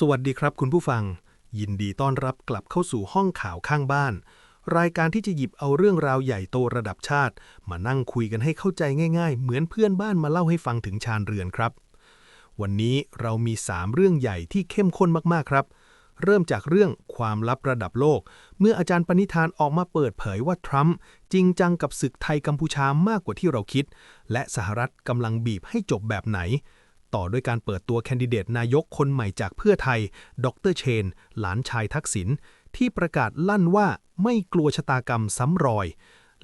สวัสดีครับคุณผู้ฟัง ยินดีต้อนรับกลับเข้าสู่ห้องข่าวข้างบ้าน รายการที่จะหยิบเอาเรื่องราวใหญ่โตระดับชาติ มานั่งคุยกันให้เข้าใจง่าย ๆ เหมือนเพื่อนบ้านมาเล่าให้ฟังถึงชาญเรือนครับ วันนี้เรามี 3 เรื่องใหญ่ที่เข้มข้นมากๆครับ เริ่มจากเรื่องความลับระดับโลก เมื่ออาจารย์ปณิธานออกมาเปิดเผยว่าทรัมป์จริงจังกับศึกไทยกัมพูชามากกว่าที่เราคิด และสหรัฐกำลังบีบให้จบแบบไหน ต่อด้วยการเปิดตัวแคนดิเดตนายกคนใหม่จากเพื่อไทย ดรเชน หลานชายทักษิณ ที่ประกาศลั่นว่าไม่กลัวชะตากรรมซ้ำรอย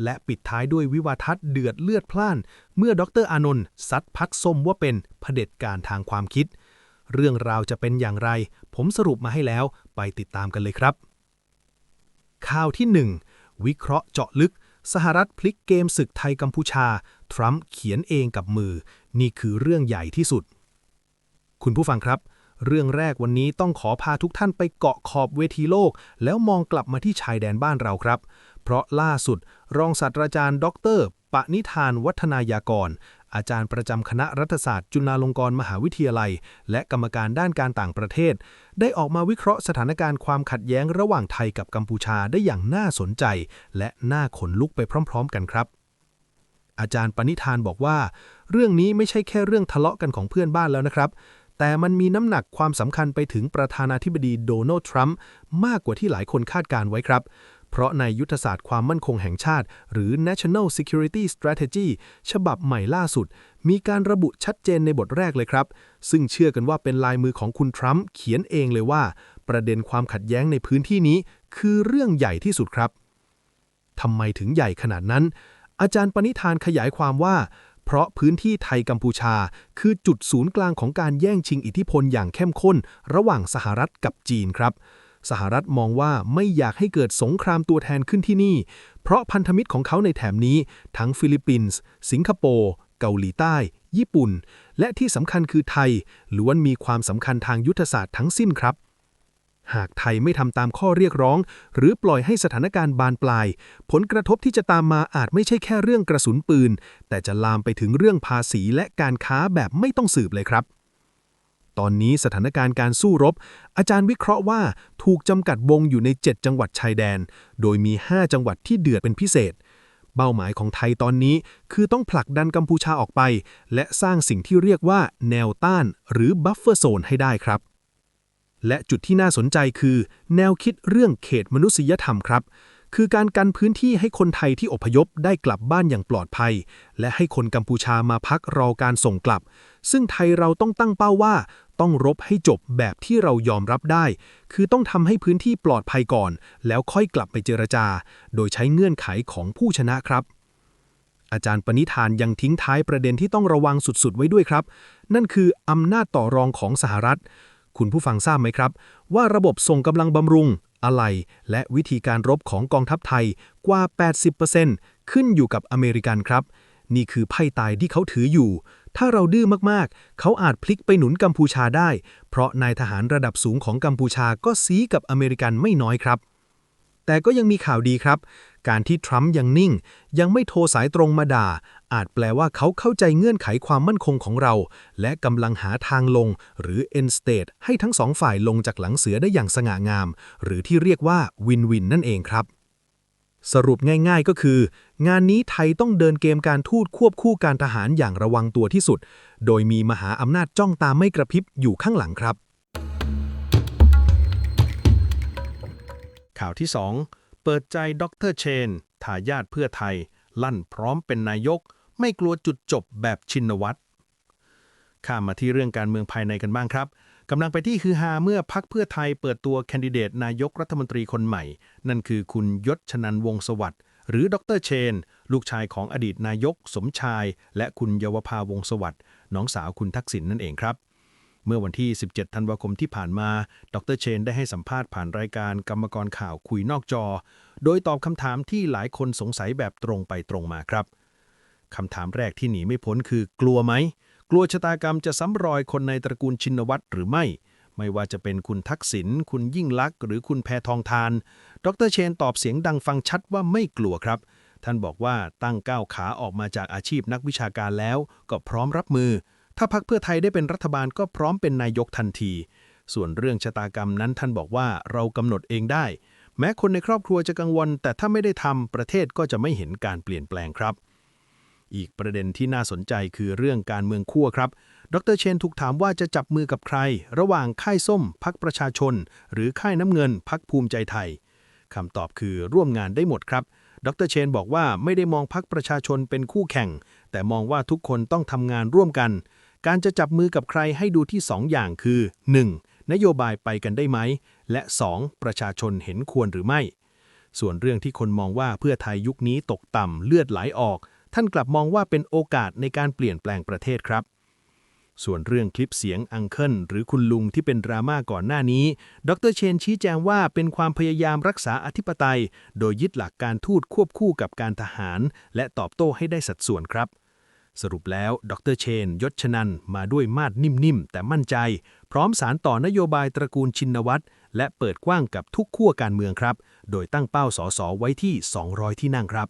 และปิดท้ายด้วยวิวาทัศน์เดือดเลือดพล่าน เมื่อดรอานนท์ซัดพักส้มว่าเป็นเผด็จการทางความคิด เรื่องราวจะเป็นอย่างไร ผมสรุปมาให้แล้วไปติดตามกันเลยครับ ข่าวที่ 1 วิเคราะห์เจาะลึก สหรัฐพลิกเกมศึกไทยกัมพูชา ทรัมป์เขียนเองกับมือ นี่คือเรื่องใหญ่ที่สุด คุณผู้ฟังครับ เรื่องแรกวันนี้ต้องขอพาทุกท่านไปเกาะขอบเวทีโลก แล้วมองกลับมาที่ชายแดนบ้านเราครับ เพราะล่าสุด รองศาสตราจารย์ ดรปณิธานวัฒนายากร อาจารย์ประจำคณะรัฐศาสตร์ จุฬาลงกรณ์มหาวิทยาลัย และกรรมการด้านการต่างประเทศ ได้ออกมาวิเคราะห์สถานการณ์ความขัดแย้งระหว่างไทยกับกัมพูชาได้อย่างน่าสนใจ และน่าขนลุกไปพร้อม ๆ กันครับ อาจารย์ปณิธานบอกว่า เรื่องนี้ไม่ใช่แค่เรื่องทะเลาะกันของเพื่อนบ้านแล้วนะครับ แต่มันมีน้ำหนักความสำคัญไปถึงประธานาธิบดีโดนัลด์ทรัมป์มากกว่าที่หลายคนคาดการไว้ครับ เพราะในยุทธศาสตร์ความมั่นคงแห่งชาติ หรือ National Security Strategy ฉบับใหม่ล่าสุด มีการระบุชัดเจนในบทแรกเลยครับ ซึ่งเชื่อกันว่าเป็นลายมือของคุณทรัมป์เขียนเองเลยว่า ประเด็นความขัดแย้งในพื้นที่นี้ คือเรื่องใหญ่ที่สุดครับทำไมถึงใหญ่ขนาดนั้น อาจารย์ปณิธานขยายความว่า เพราะพื้นที่ไทยกัมพูชา คือจุดศูนย์กลางของการแย่งชิงอิทธิพลอย่างเข้มข้น ระหว่างสหรัฐกับจีนครับ สหรัฐมองว่าไม่อยากให้เกิดสงครามตัวแทนขึ้นที่นี่ เพราะพันธมิตรของเขาในแถบนี้ ทั้งฟิลิปปินส์ สิงคโปร์ เกาหลีใต้ ญี่ปุ่น และที่สำคัญคือไทยล้วนมีความสำคัญทางยุทธศาสตร์ทั้งสิ้นครับ หากไทยไม่ทำตามข้อเรียกร้อง หรือปล่อยให้สถานการณ์บานปลาย ผลกระทบที่จะตามมาอาจไม่ใช่แค่เรื่องกระสุนปืน แต่จะลามไปถึงเรื่องภาษีและการค้าแบบไม่ต้องสืบเลยครับ ตอนนี้สถานการณ์การสู้รบ อาจารย์วิเคราะห์ว่าถูกจำกัดวงอยู่ใน 7 จังหวัดชายแดน โดยมี 5 จังหวัดที่เดือดเป็นพิเศษ เป้าหมายของไทยตอนนี้คือต้องผลักดันกัมพูชาออกไป และสร้างสิ่งที่เรียกว่า แนวต้าน หรือบัฟเฟอร์โซนให้ได้ครับ และจุดที่น่าสนใจคือ แนวคิดเรื่องเขตมนุษยธรรมครับ คือการกันพื้นที่ให้คนไทยที่อพยพได้กลับบ้านอย่างปลอดภัย และให้คนกัมพูชามาพักรอการส่งกลับ ซึ่งไทยเราต้องตั้งเป้าว่า ต้องรบให้จบแบบที่เรายอมรับได้ คือต้องทำให้พื้นที่ปลอดภัยก่อน แล้วค่อยกลับไปเจรจา โดยใช้เงื่อนไขของผู้ชนะครับอาจารย์ปณิธานยังทิ้งท้ายประเด็นที่ต้องระวังสุดๆ ไว้ด้วยครับ นั่นคืออำนาจต่อรองของสหรัฐ คุณผู้ฟังทราบไหมครับ ว่าระบบส่งกำลังบำรุง อะไหล่และวิธีการรบของกองทัพไทยกว่า 80%ขึ้นอยู่กับอเมริกันครับ นี่คือไพ่ตายที่เขาถืออยู่ ถ้าเราดื้อมากๆ เขาอาจพลิกไปหนุนกัมพูชาได้ เพราะนายทหารระดับสูงของกัมพูชาก็ซีกับอเมริกันไม่น้อยครับ แต่ก็ยังมีข่าวดีครับ การที่ทรัมป์ยังนิ่ง ยังไม่โทรสายตรงมาด่า อาจแปลว่าเขาเข้าใจเงื่อนไขความมั่นคงของเรา และกำลังหาทางลง หรือ end state ให้ทั้งสองฝ่ายลงจากหลังเสือได้อย่างสง่างาม หรือที่เรียกว่าวินวินนั่นเองครับ สรุปง่ายๆก็คือ งานนี้ไทยต้องเดินเกมการทูตควบคู่การทหารอย่างระวังตัวที่สุด โดยมีมหาอำนาจจ้องตาไม่กระพริบอยู่ข้างหลังครับข่าวที่ 2 เปิดใจดรเชนทายาทเพื่อไทย ลั่นพร้อมเป็นนายก ไม่กลัวจุดจบแบบชินวัตรข้ามมาที่เรื่องการเมืองภายในกันบ้างครับกำลังไปที่ฮือฮาเมื่อพักเพื่อไทยเปิดตัวแคนดิเดตนายกรัฐมนตรีคนใหม่ นั่นคือคุณยศชนันวงศ์สวัสดิ์หรือดรเชน ลูกชายของอดีตนายกสมชาย และคุณเยาวภาวงศ์สวัสดิ์น้องสาวคุณทักษิณนนั่นเองครับ เมื่อวันที่ 17 ธันวาคมที่ผ่านมา ดรเชนได้ให้สัมภาษณ์ผ่านรายการกรรมกรข่าวคุยนอกจอ โดยตอบคำถามที่หลายคนสงสัยแบบตรงไปตรงมาครับคำถามแรกที่หนีไม่พ้นคือกลัวไหม กลัวชะตากรรมจะซ้ำรอยคนในตระกูลชินวัตรหรือไม่ ไม่ว่าจะเป็นคุณทักษิณ คุณยิ่งลักษณ์ หรือคุณแพทองทาน ดรเชนตอบเสียงดังฟังชัดว่าไม่กลัวครับ ท่านบอกว่าตั้งก้าวขาออกมาจากอาชีพนักวิชาการแล้ว ก็พร้อมรับมือ ถ้าพักเพื่อไทยได้เป็นรัฐบาลก็พร้อมเป็นนายกทันที ส่วนเรื่องชะตากรรมนั้นท่านบอกว่าเรากำหนดเองได้ แม้คนในครอบครัวจะกังวล แต่ถ้าไม่ได้ทำประเทศก็จะไม่เห็นการเปลี่ยนแปลงครับ อีกประเด็นที่น่าสนใจคือเรื่องการเมืองขั้วครับ ดรเชนถูกถามว่าจะจับมือกับใคร ระหว่างค่ายส้มพักประชาชน หรือค่ายน้ำเงินพักภูมิใจไทยคำตอบคือร่วมงานได้หมดครับดรเชนบอกว่าไม่ได้มองพักประชาชนเป็นคู่แข่ง แต่มองว่าทุกคนต้องทำงานร่วมกัน การจะจับมือกับใครให้ดูที่ 2 อย่างคือ 1. นโยบายไปกันได้ไหม และ 2. ประชาชนเห็นควรหรือไม่ ส่วนเรื่องที่คนมองว่าเพื่อไทยยุคนี้ตกต่ำเลือดไหลออก ท่านกลับมองว่าเป็นโอกาสในการเปลี่ยนแปลงประเทศครับ ส่วนเรื่องคลิปเสียงอังเคิลหรือคุณลุงที่เป็นดราม่าก่อนหน้านี้ ดรเชนชี้แจงว่าเป็นความพยายามรักษาอธิปไตย โดยยึดหลักการทูตควบคู่กับการทหาร และตอบโต้ให้ได้สัดส่วนครับ สรุปแล้วดรเชน ยศชนันมาด้วยมาดนิ่มๆ แต่มั่นใจ พร้อมสารต่อนโยบายตระกูลชินวัตรและเปิดกว้างกับทุกขั้วการเมืองครับ โดยตั้งเป้าสอสอไว้ที่ 200 ที่นั่งครับ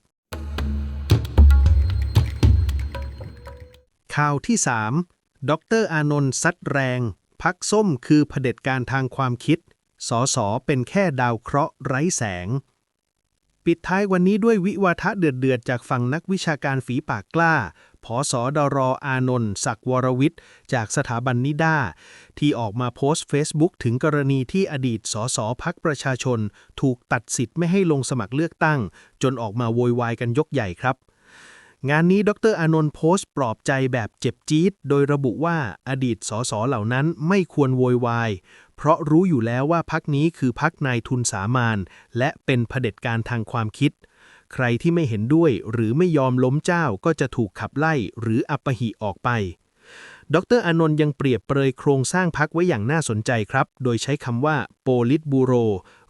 ข่าวที่ 3 ดรอานนท์ซัดแรง พักส้มคือเผด็จการทางความคิดสอสอเป็นแค่ดาวเคราะห์ไร้แสง ปิดท้ายวันนี้ด้วยวิวาทะเดือดๆ จากฝั่งนักวิชาการฝีปากกล้า ผอสอดรออานนท์ศักวรวิทย์ จากสถาบันนิด้า ที่ออกมาโพสต์ Facebook ถึงกรณีที่อดีตสสพักประชาชน ถูกตัดสิทธิ์ไม่ให้ลงสมัครเลือกตั้ง จนออกมาโวยวายกันยกใหญ่ครับงานนี้ดรอานนท์โพสต์ปลอบใจแบบเจ็บจี๊ด โดยระบุว่าอดีตสสเหล่านั้นไม่ควรโวยวาย เพราะรู้อยู่แล้วว่าพักนี้คือพักนายทุนสามานและเป็นเผด็จการทางความคิด ใครที่ไม่เห็นด้วยหรือไม่ยอมล้มเจ้าก็จะถูกขับไล่หรืออัปหิออกไป ดรอานนท์ยังเปรียบเปรยโครงสร้างพักไว้อย่างน่าสนใจครับ โดยใช้คำว่าโปลิตบูโร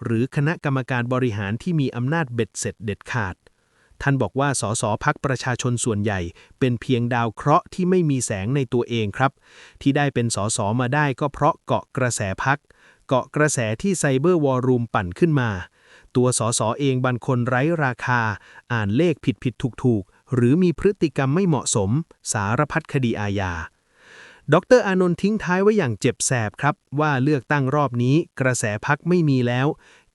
หรือคณะกรรมการบริหารที่มีอำนาจเบ็ดเสร็จเด็ดขาด ท่านบอกว่าสสพักประชาชนส่วนใหญ่ เป็นเพียงดาวเคราะห์ที่ไม่มีแสงในตัวเองครับ ที่ได้เป็นสสมาได้ก็เพราะเกาะกระแสพักเกาะกระแสที่ไซเบอร์วอร์รูมปั่นขึ้นมา ตัวสสเองบางคนไร้ราคา อ่านเลขผิดผิดถูกถูกหรือมีพฤติกรรมไม่เหมาะสม สารพัดคดีอาญาดรอานนท์ทิ้งท้ายไว้อย่างเจ็บแสบครับ ว่าเลือกตั้งรอบนี้กระแสพักไม่มีแล้ว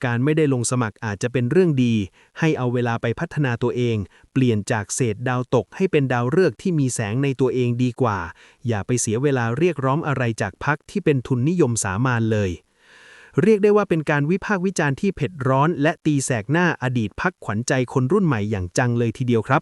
การไม่ได้ลงสมัครอาจจะเป็นเรื่องดี ให้เอาเวลาไปพัฒนาตัวเอง เปลี่ยนจากเศษดาวตกให้เป็นดาวฤกษ์ที่มีแสงในตัวเองดีกว่า อย่าไปเสียเวลาเรียกร้องอะไรจากพักที่เป็นทุนนิยมสามานเลย เรียกได้ว่าเป็นการวิพากษ์วิจารณ์ที่เผ็ดร้อน และตีแสกหน้าอดีตพักขวัญใจคนรุ่นใหม่อย่างจังเลยทีเดียวครับ